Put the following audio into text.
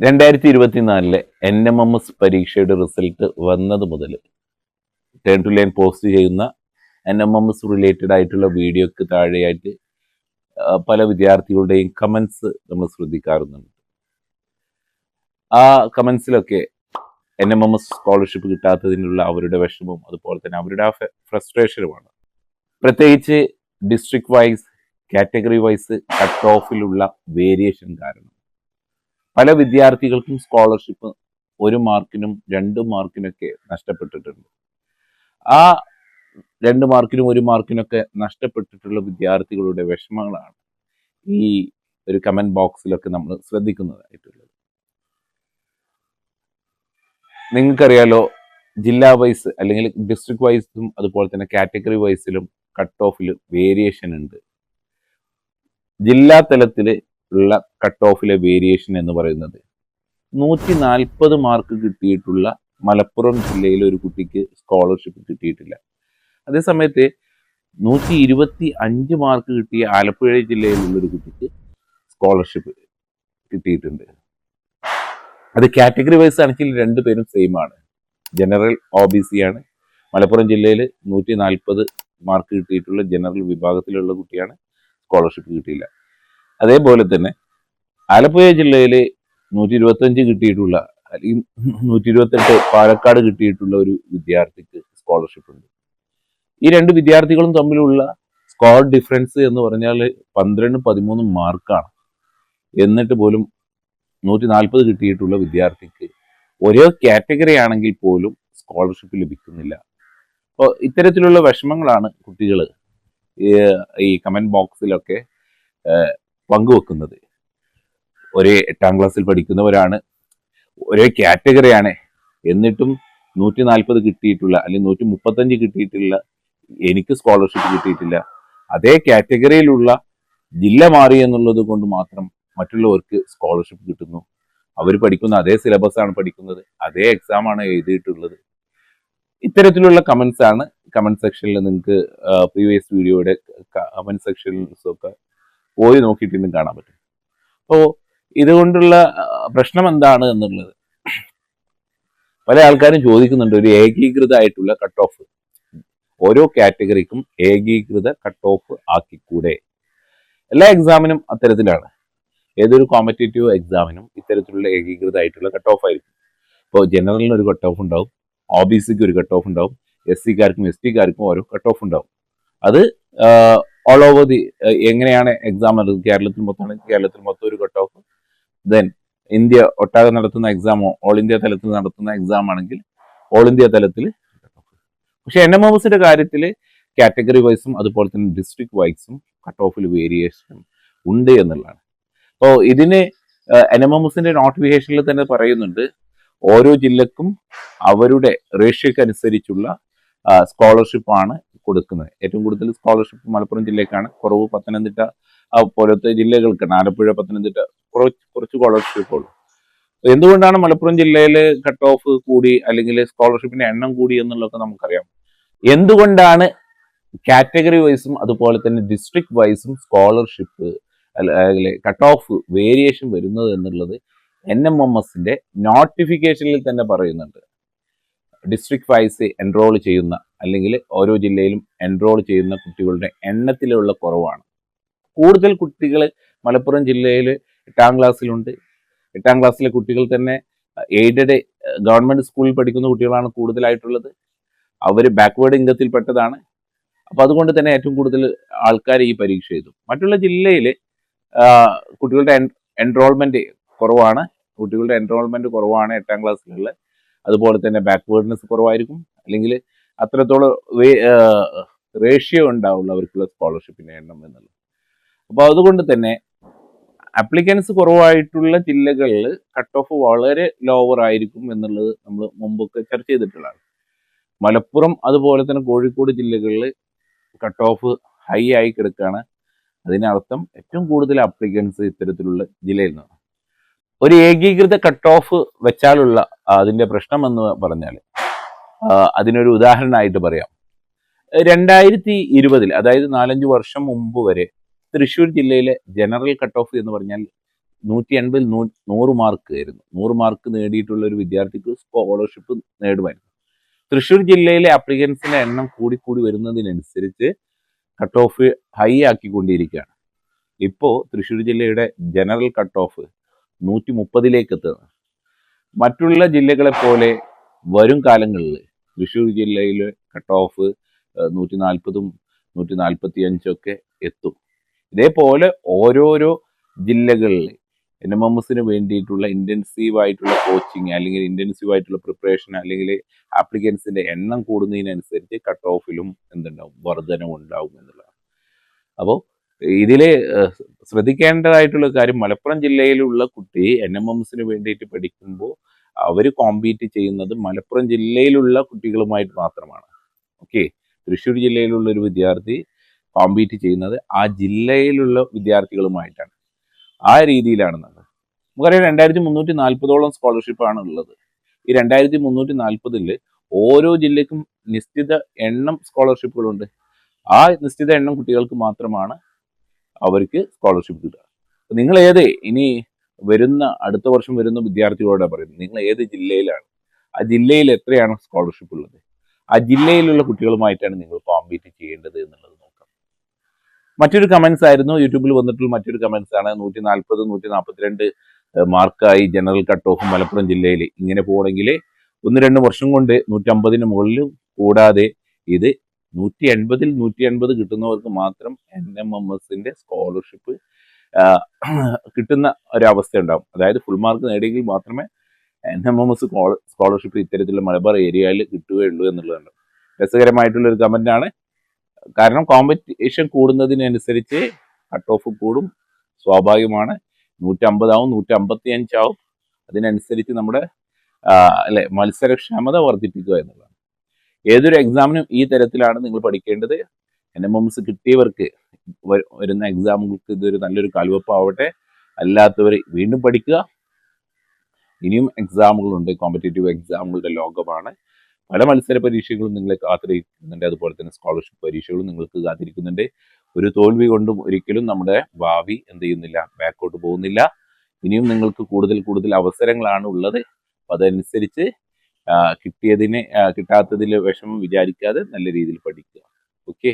രണ്ടായിരത്തി ഇരുപത്തിനാലിലെ N M M S പരീക്ഷയുടെ റിസൾട്ട് വന്നത് മുതൽ ടേൺ ടു ലൈൻ പോസ്റ്റ് ചെയ്യുന്ന N M M S related ആയിട്ടുള്ള വീഡിയോക്ക് താഴെയായിട്ട് പല വിദ്യാർത്ഥികളുടെയും കമൻസ് നമ്മൾ ശ്രദ്ധിക്കാറുണ്ട് ആ കമൻസിലൊക്കെ N M M S scholarship കിട്ടാത്തതിനുള്ള അവരുടെ വിഷമവും അതുപോലെ തന്നെ അവരുടെ ആ ഫ്രസ്ട്രേഷനുമാണ് പ്രത്യേകിച്ച് district wise category wise cut ഓഫിലുള്ള വേരിയേഷൻ കാരണം പല വിദ്യാർത്ഥികൾക്കും സ്കോളർഷിപ്പ് ഒരു മാർക്കിനും രണ്ട് മാർക്കിനൊക്കെ നഷ്ടപ്പെട്ടിട്ടുണ്ട്. ആ രണ്ട് മാർക്കിനും ഒരു മാർക്കിനൊക്കെ നഷ്ടപ്പെട്ടിട്ടുള്ള വിദ്യാർത്ഥികളുടെ വിഷമങ്ങളാണ് ഈ ഒരു കമന്റ് ബോക്സിലൊക്കെ നമ്മൾ ശ്രദ്ധിക്കുന്നതായിട്ടുള്ളത്. നിങ്ങൾക്കറിയാലോ ജില്ലാ വൈസ് അല്ലെങ്കിൽ ഡിസ്ട്രിക്ട് വൈസും അതുപോലെ തന്നെ കാറ്റഗറി വൈസിലും കട്ട് ഓഫിൽ വേരിയേഷൻ ഉണ്ട്. ജില്ലാ തലത്തിൽ ഉള്ള കട്ട് ഓഫിലെ വേരിയേഷൻ എന്ന് പറയുന്നത്. നൂറ്റി നാൽപ്പത് മാർക്ക് കിട്ടിയിട്ടുള്ള മലപ്പുറം ജില്ലയിലെ ഒരു കുട്ടിക്ക് സ്കോളർഷിപ്പ് കിട്ടിയിട്ടില്ല. അതേസമയത്ത് നൂറ്റി ഇരുപത്തി അഞ്ച് മാർക്ക് കിട്ടിയ ആലപ്പുഴ ജില്ലയിലുള്ള ഒരു കുട്ടിക്ക് സ്കോളർഷിപ്പ് കിട്ടിയിട്ടുണ്ട്. അത് കാറ്റഗറി വൈസ് ആണെങ്കിൽ രണ്ടുപേരും സെയിം ആണ്. ജനറൽ ഒ ബി സി ആണ്. മലപ്പുറം ജില്ലയിൽ നൂറ്റി നാൽപ്പത് മാർക്ക് കിട്ടിയിട്ടുള്ള ജനറൽ വിഭാഗത്തിലുള്ള കുട്ടിയാണ് സ്കോളർഷിപ്പ് കിട്ടിയില്ല. അതേപോലെ തന്നെ ആലപ്പുഴ ജില്ലയിൽ നൂറ്റി ഇരുപത്തഞ്ച് കിട്ടിയിട്ടുള്ള അല്ലെങ്കിൽ നൂറ്റി ഇരുപത്തെട്ട് പാലക്കാട് കിട്ടിയിട്ടുള്ള ഒരു വിദ്യാർത്ഥിക്ക് സ്കോളർഷിപ്പ് ഉണ്ട്. ഈ രണ്ട് വിദ്യാർത്ഥികളും തമ്മിലുള്ള സ്കോർ ഡിഫറൻസ് എന്ന് പറഞ്ഞാൽ പന്ത്രണ്ട് പതിമൂന്ന് മാർക്കാണ്. എന്നിട്ട് പോലും നൂറ്റി നാൽപ്പത് കിട്ടിയിട്ടുള്ള വിദ്യാർത്ഥിക്ക് ഒരേ കാറ്റഗറി ആണെങ്കിൽ പോലും സ്കോളർഷിപ്പ് ലഭിക്കുന്നില്ല. അപ്പോൾ ഇത്തരത്തിലുള്ള വിഷമങ്ങളാണ് കുട്ടികൾ ഈ കമന്റ് ബോക്സിലൊക്കെ പങ്കുവെക്കുന്നത്. ഒരേ എട്ടാം ക്ലാസ്സിൽ പഠിക്കുന്നവരാണ്. ഒരേ കാറ്റഗറിയാണ്. എന്നിട്ടും നൂറ്റി നാൽപ്പത് കിട്ടിയിട്ടുള്ള അല്ലെങ്കിൽ നൂറ്റി മുപ്പത്തഞ്ച് കിട്ടിയിട്ടുള്ള എനിക്ക് സ്കോളർഷിപ്പ് കിട്ടിയിട്ടില്ല. അതേ കാറ്റഗറിയിലുള്ള ജില്ല മാറി എന്നുള്ളത് കൊണ്ട് മാത്രം മറ്റുള്ളവർക്ക് സ്കോളർഷിപ്പ് കിട്ടുന്നു. അവർ പഠിക്കുന്ന അതേ സിലബസ് ആണ് പഠിക്കുന്നത്. അതേ എക്സാം ആണ് എഴുതിയിട്ടുള്ളത്. ഇത്തരത്തിലുള്ള കമൻസ് ആണ് കമന്റ് സെക്ഷനിൽ നിങ്ങൾക്ക് പ്രീവിയസ് വീഡിയോയുടെ കമന്റ് സെക്ഷനിലൊക്കെ പോയി നോക്കിയിട്ടും കാണാൻ പറ്റും. അപ്പോൾ ഇതുകൊണ്ടുള്ള പ്രശ്നം എന്താണ് എന്നുള്ളത്? പല ആൾക്കാരും ചോദിക്കുന്നുണ്ട് ഒരു ഏകീകൃതമായിട്ടുള്ള കട്ട് ഓഫ് ഓരോ കാറ്റഗറിക്കും ഏകീകൃത കട്ട് ഓഫ് ആക്കിക്കൂടെ? എല്ലാ എക്സാമിനും അത്തരത്തിലാണ്. ഏതൊരു കോമ്പറ്റേറ്റീവ് എക്സാമിനും ഇത്തരത്തിലുള്ള ഏകീകൃതമായിട്ടുള്ള കട്ട് ഓഫ് ആയിരിക്കും. ഇപ്പോൾ ജനറലിന് ഒരു കട്ട് ഓഫ് ഉണ്ടാവും ഒ ബി സിക്ക് ഒരു കട്ട് ഓഫ് ഉണ്ടാവും എസ് സിക്കാർക്കും എസ് ടിക്കാർക്കും ഓരോ കട്ട് ഓഫ് ഉണ്ടാവും. അത് ഓൾ ഓവർ ദി എങ്ങനെയാണ് എക്സാം നടക്കുന്നത് കേരളത്തിൽ മൊത്തമാണ് കേരളത്തിൽ മൊത്തം ഒരു കട്ട് ഓഫ് ദെൻ ഇന്ത്യ ഒട്ടാകെ നടത്തുന്ന എക്സാമോ ഓൾ ഇന്ത്യ തലത്തിൽ നടത്തുന്ന എക്സാം ആണെങ്കിൽ ഓൾ ഇന്ത്യ തലത്തിൽ. പക്ഷെ എൻ എം എം കാര്യത്തിൽ കാറ്റഗറി വൈസും അതുപോലെ തന്നെ ഡിസ്ട്രിക്ട് വൈസും കട്ട് ഓഫിൽ വേരിയേഷൻ ഉണ്ട് എന്നുള്ളതാണ്. അപ്പോൾ ഇതിന് എൻ എം എം എസിന്റെ നോട്ടിഫിക്കേഷനിൽ തന്നെ പറയുന്നുണ്ട് ഓരോ ജില്ലക്കും അവരുടെ റേഷ്യക്കനുസരിച്ചുള്ള അനുസരിച്ചുള്ള സ്കോളർഷിപ്പ് ആണ് കൊടുക്കുന്നത്. ഏറ്റവും കൂടുതൽ സ്കോളർഷിപ്പ് മലപ്പുറം ജില്ലക്കാണ് കുറവ് പത്തനംതിട്ട പോലത്തെ ജില്ലകൾക്കാണ്. ആലപ്പുഴ പത്തനംതിട്ട കുറച്ച് കുറച്ച് സ്കോളർഷിപ്പ് ഉള്ളൂ. എന്തുകൊണ്ടാണ് മലപ്പുറം ജില്ലയിൽ കട്ട് ഓഫ് കൂടി അല്ലെങ്കിൽ സ്കോളർഷിപ്പിന്റെ എണ്ണം കൂടി എന്നുള്ളതൊക്കെ നമുക്കറിയാം. എന്തുകൊണ്ടാണ് കാറ്റഗറി വൈസും അതുപോലെ തന്നെ ഡിസ്ട്രിക്ട് വൈസും സ്കോളർഷിപ്പ് അല്ലെങ്കിൽ കട്ട് ഓഫ് വേരിയേഷൻ വരുന്നത് എന്നുള്ളത് എൻ എം എം എസിന്റെ നോട്ടിഫിക്കേഷനിൽ തന്നെ പറയുന്നുണ്ട്. ഡിസ്ട്രിക്ട് വൈസ് എൻറോൾ ചെയ്യുന്ന അല്ലെങ്കിൽ ഓരോ ജില്ലയിലും എൻറോൾ ചെയ്യുന്ന കുട്ടികളുടെ എണ്ണത്തിലുള്ള കുറവാണ്. കൂടുതൽ കുട്ടികൾ മലപ്പുറം ജില്ലയിൽ എട്ടാം ക്ലാസ്സിലുണ്ട്. എട്ടാം ക്ലാസ്സിലെ കുട്ടികൾ തന്നെ എയ്ഡഡ് ഗവൺമെന്റ് സ്കൂളിൽ പഠിക്കുന്ന കുട്ടികളാണ് കൂടുതലായിട്ടുള്ളത്. അവർ ബാക്ക്വേർഡ് ഇംഗത്തിൽപ്പെട്ടതാണ് അപ്പോൾ അതുകൊണ്ട് തന്നെ ഏറ്റവും കൂടുതൽ ആൾക്കാർ ഈ പരീക്ഷ എഴുതും. മറ്റുള്ള ജില്ലയിൽ കുട്ടികളുടെ എൻറോൾമെന്റ് കുറവാണ്. കുട്ടികളുടെ എൻറോൾമെന്റ് കുറവാണ് എട്ടാം ക്ലാസ്സിലുള്ള. അതുപോലെ തന്നെ ബാക്ക്വേർഡ്നെസ് കുറവായിരിക്കും. അല്ലെങ്കിൽ അത്രത്തോളം റേഷ്യോ ഉണ്ടാവുള്ളൂ അവർക്കുള്ള സ്കോളർഷിപ്പിന്റെ എണ്ണം എന്നുള്ളത്. അപ്പോൾ അതുകൊണ്ട് തന്നെ അപ്ലിക്കൻസ് കുറവായിട്ടുള്ള ജില്ലകളിൽ കട്ട് ഓഫ് വളരെ ലോവർ ആയിരിക്കും എന്നുള്ളത് നമ്മൾ മുമ്പൊക്കെ ചർച്ച ചെയ്തിട്ടുള്ളതാണ്. മലപ്പുറം അതുപോലെ തന്നെ കോഴിക്കോട് ജില്ലകളിൽ കട്ട് ഓഫ് ഹൈ ആയി കിടക്കുകയാണ് അതിനർത്ഥം ഏറ്റവും കൂടുതൽ അപ്ലിക്കൻസ് ഇത്തരത്തിലുള്ള ജില്ലയിൽ നിന്നാണ്. ഒരു ഏകീകൃത കട്ട് ഓഫ് വെച്ചാലുള്ള അതിന്റെ പ്രശ്നം എന്ന് പറഞ്ഞാൽ അതിനൊരു ഉദാഹരണമായിട്ട് പറയാം. രണ്ടായിരത്തി ഇരുപതിൽ അതായത് നാലഞ്ച് വർഷം മുമ്പ് വരെ തൃശ്ശൂർ ജില്ലയിലെ ജനറൽ കട്ട് ഓഫ് എന്ന് പറഞ്ഞാൽ നൂറ്റി എൺപതിൽ നൂ നൂറ് മാർക്ക് ആയിരുന്നു. നൂറ് മാർക്ക് നേടിയിട്ടുള്ള ഒരു വിദ്യാർത്ഥിക്ക് സ്കോളർഷിപ്പ് നേടുമായിരുന്നു. തൃശ്ശൂർ ജില്ലയിലെ അപ്ലിക്കൻസിന്റെ എണ്ണം കൂടി കൂടി വരുന്നതിനനുസരിച്ച് കട്ട് ഓഫ് ഹൈ ആക്കിക്കൊണ്ടിരിക്കുകയാണ്. ഇപ്പോൾ തൃശ്ശൂർ ജില്ലയുടെ ജനറൽ കട്ട് ഓഫ് നൂറ്റി മുപ്പതിലേക്ക് എത്തുന്നത് മറ്റുള്ള ജില്ലകളെ പോലെ വരും കാലങ്ങളിൽ തൃശ്ശൂർ ജില്ലയിൽ കട്ട് ഓഫ് നൂറ്റി നാൽപ്പതും നൂറ്റി നാൽപ്പത്തി അഞ്ചൊക്കെ എത്തും. ഇതേപോലെ ഓരോരോ ജില്ലകളിൽ എൻ എം എം എസിന് വേണ്ടിയിട്ടുള്ള ഇന്റൻസീവ് ആയിട്ടുള്ള കോച്ചിങ് അല്ലെങ്കിൽ ഇന്റൻസീവ് ആയിട്ടുള്ള പ്രിപ്പറേഷൻ അല്ലെങ്കിൽ ആപ്ലിക്കൻസിന്റെ എണ്ണം കൂടുന്നതിനനുസരിച്ച് കട്ട് ഓഫിലും എന്തുണ്ടാവും? വർധനവും ഉണ്ടാവും എന്നുള്ളതാണ്. അപ്പോൾ ഇതിൽ ശ്രദ്ധിക്കേണ്ടതായിട്ടുള്ള കാര്യം മലപ്പുറം ജില്ലയിലുള്ള കുട്ടി എൻ എം എംസിന് വേണ്ടിയിട്ട് പഠിക്കുമ്പോൾ അവർ കോമ്പീറ്റ് ചെയ്യുന്നത് മലപ്പുറം ജില്ലയിലുള്ള കുട്ടികളുമായിട്ട് മാത്രമാണ്. ഓക്കെ? തൃശ്ശൂർ ജില്ലയിലുള്ള ഒരു വിദ്യാർത്ഥി കോമ്പീറ്റ് ചെയ്യുന്നത് ആ ജില്ലയിലുള്ള വിദ്യാർത്ഥികളുമായിട്ടാണ്. ആ രീതിയിലാണ് നടന്നത് നമുക്കറിയാം രണ്ടായിരത്തി മുന്നൂറ്റി നാൽപ്പതോളം സ്കോളർഷിപ്പാണ് ഉള്ളത് ഈ രണ്ടായിരത്തി മുന്നൂറ്റി നാൽപ്പതിൽ ഓരോ ജില്ലയ്ക്കും നിശ്ചിത എണ്ണം സ്കോളർഷിപ്പുകളുണ്ട്. ആ നിശ്ചിത എണ്ണം കുട്ടികൾക്ക് മാത്രമാണ് അവർക്ക് സ്കോളർഷിപ്പ് കിട്ടുക. നിങ്ങൾ ഏത് ഇനി വരുന്ന അടുത്ത വർഷം വരുന്ന വിദ്യാർത്ഥികളോടെ പറയുന്നത്. നിങ്ങൾ ഏത് ജില്ലയിലാണ്? ആ ജില്ലയിൽ എത്രയാണ് സ്കോളർഷിപ്പ് ഉള്ളത്? ആ ജില്ലയിലുള്ള കുട്ടികളുമായിട്ടാണ് നിങ്ങൾ കോമ്പീറ്റ് ചെയ്യേണ്ടത് എന്നുള്ളത് നോക്കാം. മറ്റൊരു കമൻസ് ആയിരുന്നു. യൂട്യൂബിൽ വന്നിട്ടുള്ള മറ്റൊരു കമൻസ് ആണ്. നൂറ്റി നാൽപ്പത് നൂറ്റി നാൽപ്പത്തിരണ്ട് മാർക്കായി ജനറൽ കട്ട് ഓഫ് മലപ്പുറം ജില്ലയിൽ ഇങ്ങനെ പോകണമെങ്കിൽ ഒന്ന് രണ്ട് വർഷം കൊണ്ട് നൂറ്റമ്പതിന് മുകളിൽ കൂടാതെ ഇത് നൂറ്റി എൺപതിൽ നൂറ്റി എൺപത് കിട്ടുന്നവർക്ക് മാത്രം എൻ എം എം എസിന്റെ സ്കോളർഷിപ്പ് കിട്ടുന്ന ഒരവസ്ഥ ഉണ്ടാവും അതായത് ഫുൾ മാർക്ക് നേടിയെങ്കിൽ മാത്രമേ N M M S scholarship ഇത്തരത്തിലുള്ള മലബാർ ഏരിയയിൽ കിട്ടുകയുള്ളൂ എന്നുള്ളതാണ്. രസകരമായിട്ടുള്ള ഒരു കമന്റ് ആണ്. കാരണം കോമ്പറ്റീഷൻ കൂടുന്നതിനനുസരിച്ച് കട്ട് ഓഫ് കൂടും സ്വാഭാവികമാണ്. നൂറ്റമ്പതാവും നൂറ്റി അമ്പത്തി അഞ്ചാവും അതിനനുസരിച്ച് നമ്മുടെ അല്ലെ മത്സരക്ഷമത വർദ്ധിപ്പിക്കുക എന്നുള്ളതാണ്. ഏതൊരു എക്സാമിനും ഈ തരത്തിലാണ് നിങ്ങൾ പഠിക്കേണ്ടത്. എൻ എം എംസ് കിട്ടിയവർക്ക് വരുന്ന എക്സാമുകൾക്ക് ഇതൊരു നല്ലൊരു കാൽവെപ്പാവട്ടെ. അല്ലാത്തവർ വീണ്ടും പഠിക്കുക. ഇനിയും എക്സാമുകളുണ്ട് കോമ്പറ്റേറ്റീവ് എക്സാമുകളുടെ ലോകമാണ്. പല മത്സര പരീക്ഷകളും നിങ്ങളെ കാത്തിരിക്കുന്നുണ്ട്. അതുപോലെ തന്നെ സ്കോളർഷിപ്പ് പരീക്ഷകളും നിങ്ങൾക്ക് കാത്തിരിക്കുന്നുണ്ട്. ഒരു തോൽവി കൊണ്ടും ഒരിക്കലും നമ്മുടെ ഭാവി എന്ത് ചെയ്യുന്നില്ല ബാക്കോട്ട് പോകുന്നില്ല. ഇനിയും നിങ്ങൾക്ക് കൂടുതൽ കൂടുതൽ അവസരങ്ങളാണ് ഉള്ളത്. അപ്പം അതനുസരിച്ച് കിട്ടിയതിനെ കിട്ടാത്തതിൽ വിഷമം വിചാരിക്കാതെ നല്ല രീതിയിൽ പഠിക്കുക. ഓക്കെ?